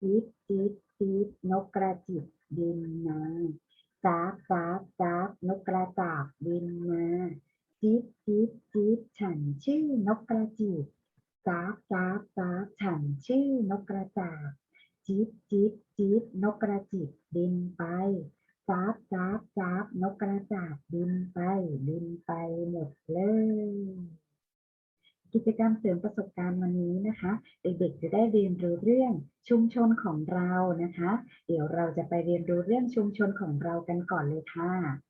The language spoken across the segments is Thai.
จี๊ดจี๊ดจี๊ดนกกระจิบบินมาจ้าบจ้าบจ้าบนกกระจาบบินมาจี๊ดจี๊ดจี๊ดฉันชื่อนกกระจิบจ้าบจ้าบจ้าบฉันชื่อนกกระจาบจี๊ดจี๊ดจี๊ดนกกระจิบบินไปจ้าบจ้าบจ้าบนกกระจาบบินไปบินไปหมดเลย กิจกรรมเสริมประสบการณ์วันนี้นะคะ เด็กๆจะได้เรียนรู้เรื่องชุมชนของเรานะคะ เดี๋ยวเราจะไปเรียนรู้เรื่องชุมชนของเรากันก่อนเลยค่ะ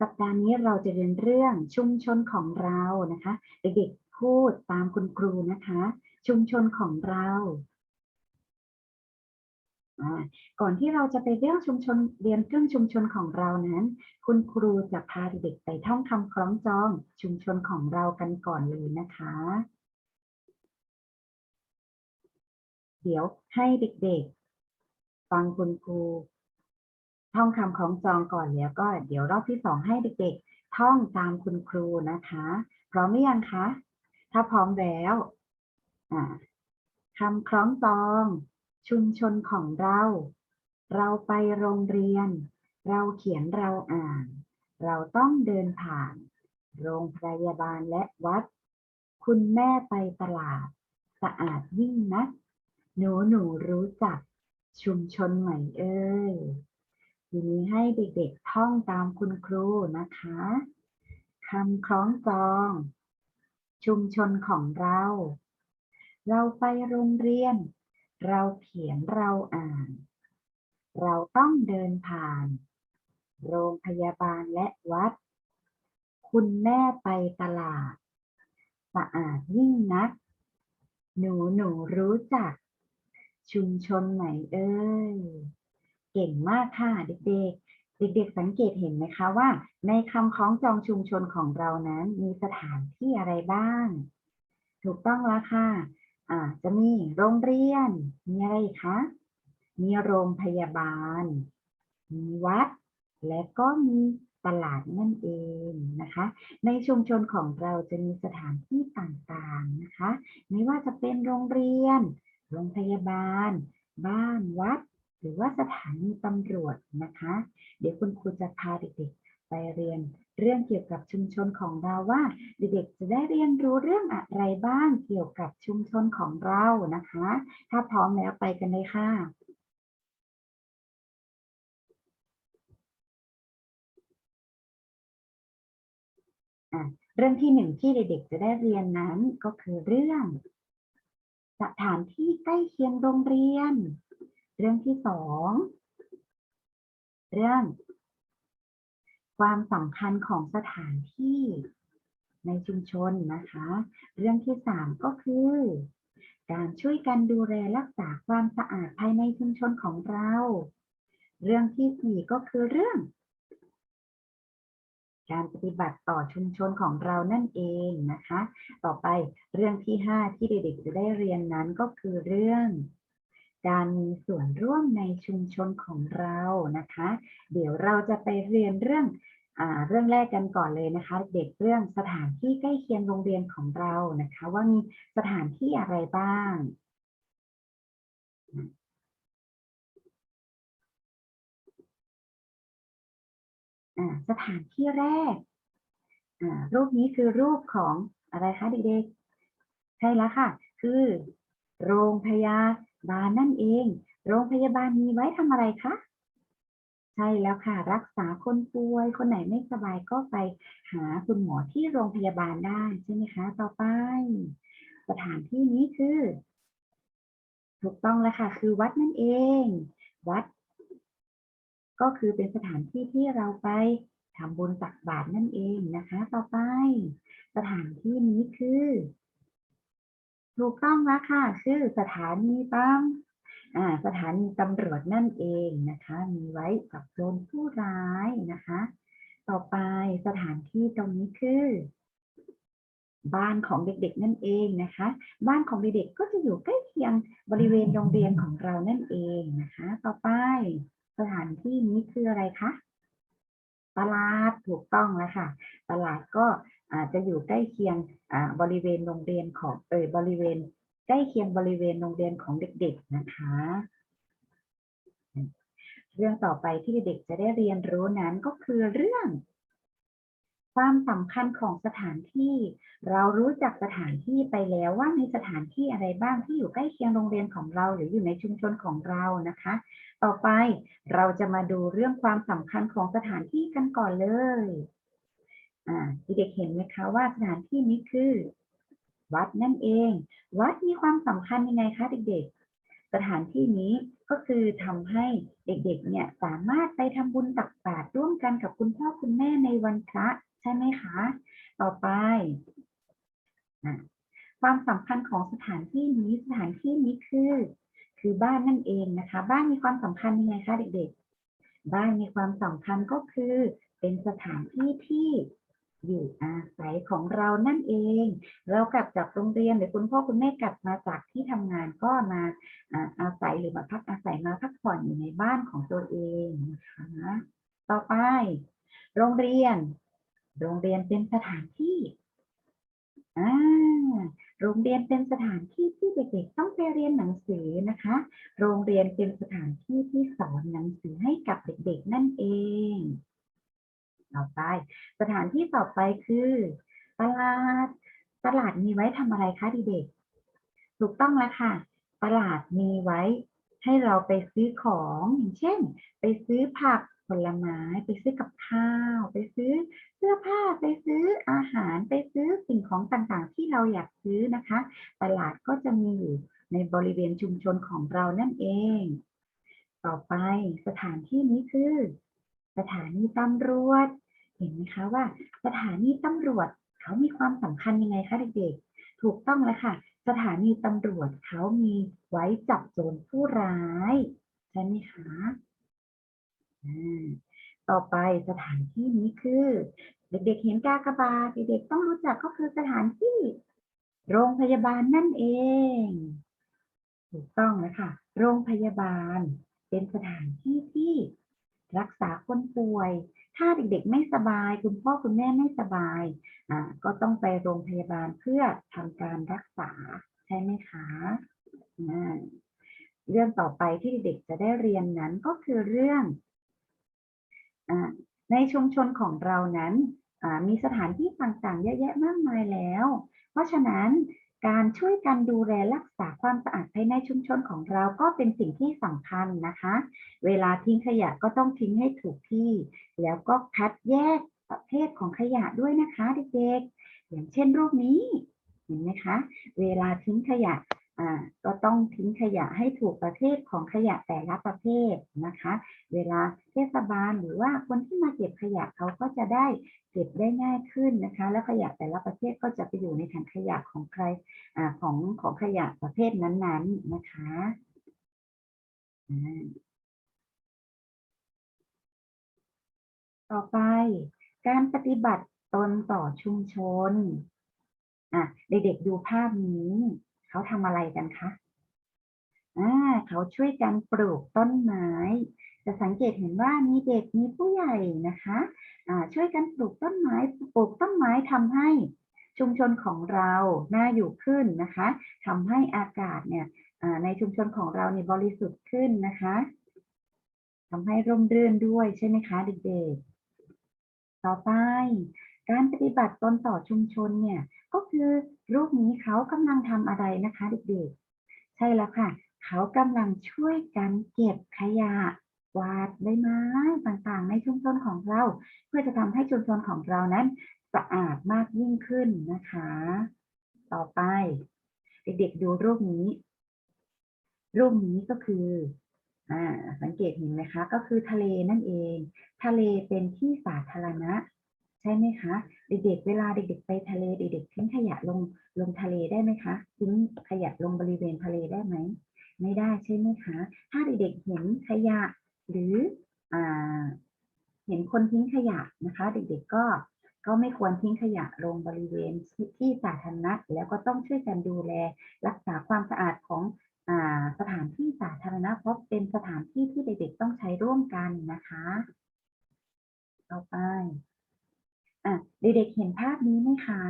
สัปดาห์นี้เราจะเรียนเรื่องชุมชนของเรานะคะ เด็กๆพูดตามคุณครูนะคะ ชุมชนของเราอ่าก่อนที่เราจะไปเรื่องชุมชนเรียนเรื่องชุมชนของเรานั้น คุณครูจะพาเด็กไปท่องคำคล้องจองชุมชนของเรากันก่อนเลยนะคะ เดี๋ยวให้เด็กๆ ฟังคุณครู ท่องคำคล้องจองก่อนแล้วก็เดี๋ยวรอบที่สองให้เด็กๆ ท่องตามคุณครูนะคะ พร้อมหรือยังคะ ถ้าพร้อมแล้วคำคล้องจอง ชุมชนของเรา เราไปโรงเรียน เราเขียนเราอ่าน เราต้องเดินผ่าน โรงพยาบาลและวัด คุณแม่ไปตลาด สะอาดยิ่งนักหนูหนูรู้จัก ชุมชนไหมเอ่ย ทีนี้ให้เด็กๆท่องตามคุณครูนะคะคำคล้องจอง ชุมชนของเรา เราไปโรงเรียน เราเขียนเราอ่าน เราต้องเดินผ่าน โรงพยาบาลและวัด คุณแม่ไปตลาดสะอาดยิ่งนัก หนูหนูรู้จัก ชุมชนไหนเอ่ย เก่งมากค่ะเด็กๆ เด็กๆ สังเกตเห็นไหมคะว่า ในคำคล้องจองชุมชนของเรานั้นมีสถานที่อะไรบ้าง ถูกต้องแล้วค่ะอ่าจะมีโรงเรียน มีอะไรคะ มีโรงพยาบาล มีวัด และก็มีตลาดนั่นเองนะคะ ในชุมชนของเราจะมีสถานที่ต่างๆนะคะ ไม่ว่าจะเป็นโรงเรียน โรงพยาบาล บ้านวัด รือว่าสถานีตำรวจนะคะ เดี๋ยวคุณครูจะพาเด็กๆไปเรียนเรื่องเกี่ยวกับชุมชนของเราว่า เด็กๆจะได้เรียนรู้เรื่องอะไรบ้างเกี่ยวกับชุมชนของเรานะคะ ถ้าพร้อมแล้วไปกันเลยค่ะอะเรื่องที่หนึ่งที่เด็กๆจะได้เรียนนั้นก็คือเรื่อง สถานที่ใกล้เคียงโรงเรียน เรื่องที่สองเรื่อง ความสำคัญของสถานที่ในชุมชนนะคะ เรื่องที่สามก็คือ การช่วยกันดูแลรักษาความสะอาดภายในชุมชนของเรา เรื่องที่สี่ก็คือเรื่อง การปฏิบัติต่อชุมชนของเรานั่นเองนะคะ ต่อไปเรื่องที่5ที่เด็กๆจะได้เรียนนั้นก็คือเรื่อง การมีส่วนร่วมในชุมชนของเรานะคะ เดี๋ยวเราจะไปเรียนเรื่องอเรื่องแรกกันก่อนเลยนะคะ เด็กเรื่องสถานที่ใกล้เคียงโรงเรียนของเรานะคะ ว่ามีสถานที่อะไรบ้างสถานที่แรก รูปนี้คือรูปของอะไรคะเด็กๆ ใช่แล้วค่ะ คือ โรงพยา บาลนั่นเอง โรงพยาบาลมีไว้ทำอะไรคะ ใช่แล้วค่ะ รักษาคนป่วย คนไหนไม่สบายก็ไปหาคุณหมอที่โรงพยาบาลได้ใช่ไหมคะ ต่อไป สถานที่นี้คือ ถูกต้องแล้วค่ะ คือวัดนั่นเอง วัด ก็คือเป็นสถานที่ที่เราไปทำบุญตักบาตรนั่นเองนะคะ ต่อไป สถานที่นี้คือ ถูกต้องแล้วค่ะคือสถานีตำอ่าสถานีตำรวจนั่นเองนะคะ มีไว้กับโจรผู้ร้ายนะคะ ต่อไปสถานที่ตรงนี้คือ บ้านของเด็กๆนั่นเองนะคะ บ้านของเด็กๆก็จะอยู่ใกล้เคียงบริเวณโรงเรียนของเรานั่นเองนะคะ ต่อไปสถานที่นี้คืออะไรคะตลาดถูกต้องแล้วค่ะ ตลาดก็ อาจจะอยู่ใกล้เคียงบริเวณโรงเรียนของเออบริเวณ ใกล้เคียงบริเวณโรงเรียนของเด็ก ๆนะคะ เรื่องต่อไปที่เด็กจะได้เรียนรู้นั้นก็คือเรื่อง ความสำคัญของสถานที่ เรารู้จักสถานที่ไปแล้วว่ามีสถานที่อะไรบ้างที่อยู่ใกล้เคียงโรงเรียนของเรา หรืออยู่ในชุมชนของเรานะคะ ต่อไปเราจะมาดูเรื่องความสำคัญของสถานที่กันก่อนเลย เด็กเห็นไหมคะว่าสถานที่นี้คือ วัดนั่นเอง วัดมีความสำคัญยังไงคะเด็กๆ สถานที่นี้ก็คือทำให้เด็กๆ เนี่ยสามารถไปทำบุญตักบาตรร่วมกันกับคุณพ่อคุณแม่ในวันพระใช่ไหมคะ ต่อไปความสำคัญของสถานที่นี้สถานที่นี้คือ คือบ้านนั่นเองนะคะ บ้านมีความสำคัญยังไงคะเด็กๆ บ้านมีความสำคัญก็คือ เป็นสถานที่ที่ อยู่อาศัยของเรานั่นเอง เรากลับจากโรงเรียนหรือคุณพ่อคุณแม่กลับมาจากที่ทำงานก็มาอาอาศัยหรือมาพักอาศัยมาพักผ่อนอยู่ในบ้านของตัวเองนะคะต่อไป โรงเรียน โรงเรียนเป็นสถานที่อ่าโรงเรียนเป็นสถานที่ที่เด็กๆต้องไปเรียนหนังสือนะคะ โรงเรียนเป็นสถานที่ที่สอนหนังสือให้กับเด็กๆนั่นเอง ต่อไป สถานที่ต่อไปคือตลาด ตลาดมีไว้ทำอะไรคะเด็กๆถูกต้องแล้วค่ะ ตลาดมีไว้ ให้เราไปซื้อของอย่างเช่น ไปซื้อผักผลไม้ไปซื้อกับข้าว ไปซื้อเสื้อผ้าไปซื้ออาหารไปซื้อสิ่งของต่างๆ ที่เราอยากซื้อนะคะ ตลาดก็จะมีอยู่ในบริเวณชุมชนของเรานั่นเอง ต่อไปสถานที่นี้คือ สถานีตำรวจ เห็นไหมคะว่า สถานีตำรวจเขามีความสำคัญยังไงคะเด็กๆ ถูกต้องแล้วค่ะ สถานีตำรวจเขามีไว้จับโจรผู้ร้ายใช่ไหมคะต่อไปสถานที่นี้คือ เด็กๆเห็นกากบาทเด็กๆต้องรู้จักก็คือสถานที่ โรงพยาบาลนั่นเอง ถูกต้องแล้วค่ะ โรงพยาบาลเป็นสถานที่ที่ รักษาคนป่วย ถ้าเด็กๆไม่สบาย คุณพ่อคุณแม่ไม่สบายอ่าก็ต้องไปโรงพยาบาลเพื่อทำการรักษาใช่ไหมคะอ่าเรื่องต่อไปที่เด็กๆจะได้เรียนนั้นก็คือเรื่องอ่าในชุมชนของเรานั้นอ่ามีสถานที่ต่างๆเยอะแยะมากมายแล้ว เพราะฉะนั้น การช่วยกันดูแลรักษาความสะอาดภายในชุมชนของเราก็เป็นสิ่งที่สำคัญนะคะ เวลาทิ้งขยะก็ต้องทิ้งให้ถูกที่ แล้วก็คัดแยกประเภทของขยะด้วยนะคะเด็กๆ อย่างเช่นรูปนี้ เห็นไหมคะ เวลาทิ้งขยะ อ่าก็ต้องทิ้งขยะให้ถูกประเภทของขยะแต่ละประเภทนะคะ เวลาเทศบาลหรือว่าคนที่มาเก็บขยะเขาก็จะได้เก็บได้ง่ายขึ้นนะคะ แล้วขยะแต่ละประเภทก็จะไปอยู่ในถังขยะของใครอ่าของของขยะประเภทนั้นๆนะคะต่อไปการปฏิบัติตนต่อชุมชนอะเด็กๆดูภาพนี้ เขาทำอะไรกันคะอ่าเขาช่วยกันปลูกต้นไม้ จะสังเกตเห็นว่ามีเด็กมีผู้ใหญ่นะคะอ่าช่วยกันปลูกต้นไม้ปลูกต้นไม้ทำให้ชุมชนของเราน่าอยู่ขึ้นนะคะทำให้อากาศเนี่ยอ่าในชุมชนของเราเนี่ยบริสุทธิ์ขึ้นนะคะทำให้ร่มรื่นด้วยใช่ไหมคะเด็กๆ ต่อไป การปฏิบัติตนต่อชุมชนเนี่ยก็คือรูปนี้เขากำลังทำอะไรนะคะเด็กๆ ใช่แล้วค่ะ เขากำลังช่วยกันเก็บขยะกวาดใบไม้ต่างๆ ในชุมชนของเรา เพื่อจะทำให้ชุมชนของเรานั้นสะอาดมากยิ่งขึ้นนะคะ ต่อไป เด็กๆดูรูปนี้ รูปนี้ก็คืออ่าสังเกตเห็นไหมคะ ก็คือทะเลนั่นเอง ทะเลเป็นที่สาธารณะ ช่ไหมคะ เด็กๆ เวลาเด็กๆ ไปทะเลเด็กๆ ทิ้งขยะลงลงทะเลได้ไหมคะ ทิ้งขยะลงบริเวณทะเลได้ไหม ไม่ได้ใช่ไหมคะ ถ้าเด็กๆ เห็นขยะหรืออ่าเห็นคนทิ้งขยะนะคะ เด็กๆ ก็ก็ไม่ควรทิ้งขยะลงบริเวณที่สาธารณะแล้วก็ต้องช่วยกันดูแล รักษาความสะอาดของอสถานที่สาธารณะเพราะเป็นสถานที่ที่เด็กๆ ต้องใช้ร่วมกันนะคะ ต่อไป อะเด็กๆเห็นภาพนี้ไหมคะ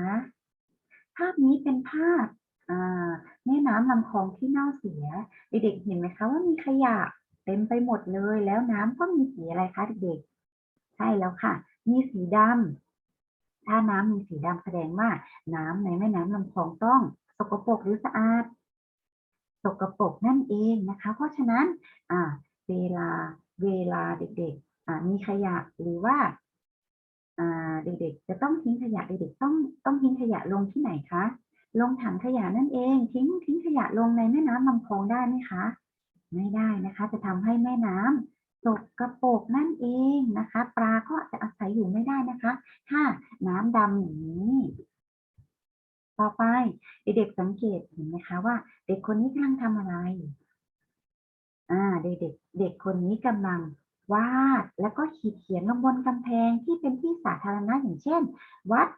ภาพนี้เป็นภาพแม่น้ำลำคลองที่เน่าเสีย เด็กๆเห็นไหมคะว่ามีขยะเต็มไปหมดเลย แล้วน้ำก็มีสีอะไรคะเด็กๆ ใช่แล้วค่ะ มีสีดำถ้าน้ำมีสีดำแสดงว่า น้ำในแม่น้ำลำคลองต้อง สกปรกหรือสะอาด สกปรกนั่นเองนะคะ เพราะฉะนั้นเวลาเวลาเด็กๆมีขยะหรือว่า เด็กๆจะต้องทิ้งขยะเด็กๆต้องต้องทิ้งขยะลงที่ไหนคะ ลงถังขยะนั่นเอง ทิ้งทิ้งขยะลงในแม่น้ำลำคลองได้ไหมคะ ไม่ได้นะคะ จะทำให้แม่น้ำสกปรกนั่นเองนะคะ ปลาก็จะอาศัยอยู่ไม่ได้นะคะ ถ้าน้ำดำอย่างนี้ ต่อไปเด็กๆสังเกตเห็นไหมคะว่า เด็กคนนี้กำลังทำอะไร อ่า เด็กๆเด็กคนนี้กำลัง วาดแล้วก็ขีดเขียนลงบนกำแพงที่เป็นที่สาธารณะอย่างเช่น วัด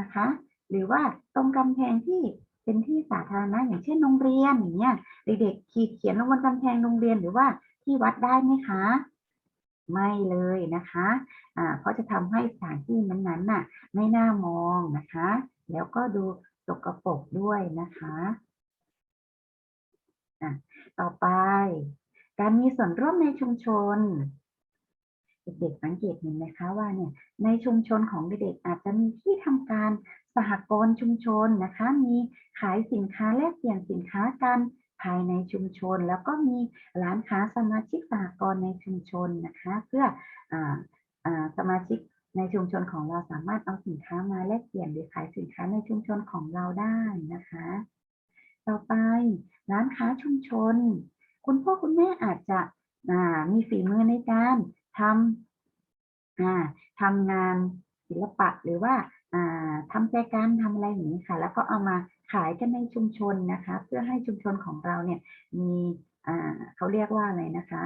นะคะ หรือว่าตรงกำแพงที่เป็นที่สาธารณะอย่างเช่นโรงเรียนอย่างเงี้ยเด็กๆขีดเขียนลงบนกำแพงโรงเรียนหรือว่าที่วัดได้ไหมคะ ไม่เลยนะคะอ่าเพราะจะทำให้สถานที่นั้นๆน่ะไม่น่ามองนะคะ แล้วก็ดูสกปรกด้วยนะคะอะต่อไป การมีส่วนร่วมในชุมชน เด็กๆสังเกตเห็นไหมคะว่าเนี่ยในชุมชนของเด็กๆอาจจะมีที่ทำการสหกรณ์ชุมชนนะคะ มีขายสินค้าแลกเปลี่ยนสินค้ากันภายในชุมชน แล้วก็มีร้านค้าสมาชิกสหกรณ์ในชุมชนนะคะ เพื่ออาอ่าสมาชิกในชุมชนของเราสามารถเอาสินค้ามาแลกเปลี่ยนหรือขายสินค้าในชุมชนของเราได้นะคะ ต่อไปร้านค้าชุมชน คุณพ่อคุณแม่อาจจะมีฝีมือในการ ทำทำงานศิลปะหรือว่าทำใจการทำอะไรอย่างนี้ค่ะ แล้วก็เอามาขายกันในชุมชนนะคะ เพื่อให้ชุมชนของเราเนี่ยมีเขาเรียกว่าอะไรนะคะ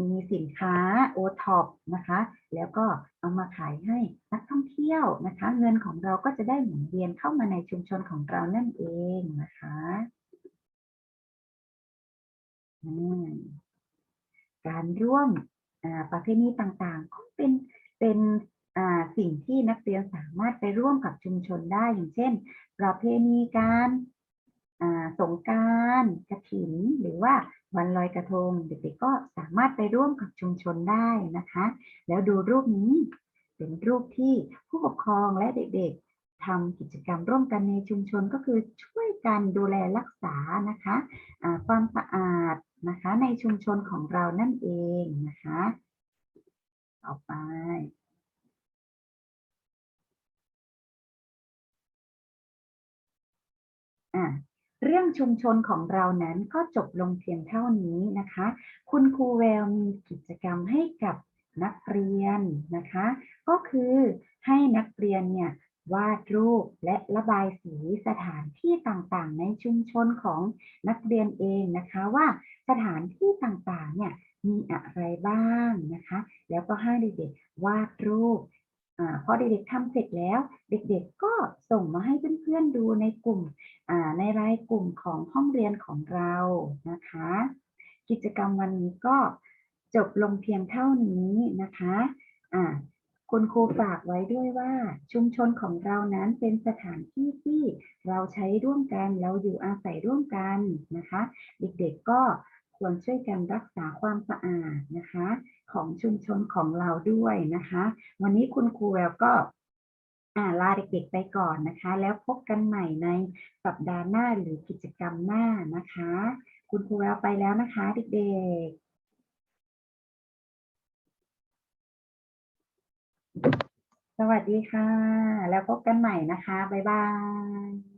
มีสินค้าโอท็อปนะคะ แล้วก็เอามาขายให้นักท่องเที่ยวนะคะ เงินของเราก็จะได้หมุนเวียนเข้ามาในชุมชนของเรานั่นเองนะคะการร่วม ประเพณีต่างๆ ก็เป็นเป็นสิ่งที่นักเรียนสามารถไปร่วมกับชุมชนได้อย่างเช่น ประเพณีการสงการกระถิน หรือว่าวันลอยกระทง เด็กๆก็สามารถไปร่วมกับชุมชนได้นะคะ แล้วดูรูปนี้เป็นรูปที่ผู้ปกครองและเด็กๆทำกิจกรรมร่วมกันในชุมชนก็คือช่วยกันดูแลรักษานะคะความสะอาด นะคะในชุมชนของเรานั่นเองนะคะ ต่อไป อะเรื่องชุมชนของเรานั้นก็จบลงเพียงเท่านี้นะคะ คุณครูแววมีกิจกรรมให้กับนักเรียนนะคะ ก็คือให้นักเรียนเนี่ย วาดรูปและระบายสีสถานที่ต่างๆ ในชุมชนของนักเรียนเองนะคะว่าสถานที่ต่างๆเนี่ยมีอะไรบ้างนะคะ แล้วก็ให้เด็กๆวาดรูปอพอเด็กๆทำเสร็จแล้ว เด็กๆก็ส่งมาให้เพื่อนๆดูในกลุ่มในรายกลุ่มของห้องเรียนของเรานะคะ กิจกรรมวันนี้ก็จบลงเพียงเท่านี้นะคะ คุณครูฝากไว้ด้วยว่าชุมชนของเรานั้นเป็นสถานที่ที่เราใช้ร่วมกันเราอยู่อาศัยร่วมกันนะคะ เด็กๆก็ควรช่วยกันรักษาความสะอาดนะคะ ของชุมชนของเราด้วยนะคะ วันนี้คุณครูแววก็ลาเด็กๆไปก่อนนะคะ แล้วพบกันใหม่ในสัปดาห์หน้าหรือกิจกรรมหน้านะคะ คุณครูแววไปแล้วนะคะเด็กๆ สวัสดีค่ะ แล้วพบกันใหม่นะคะ บ๊ายบาย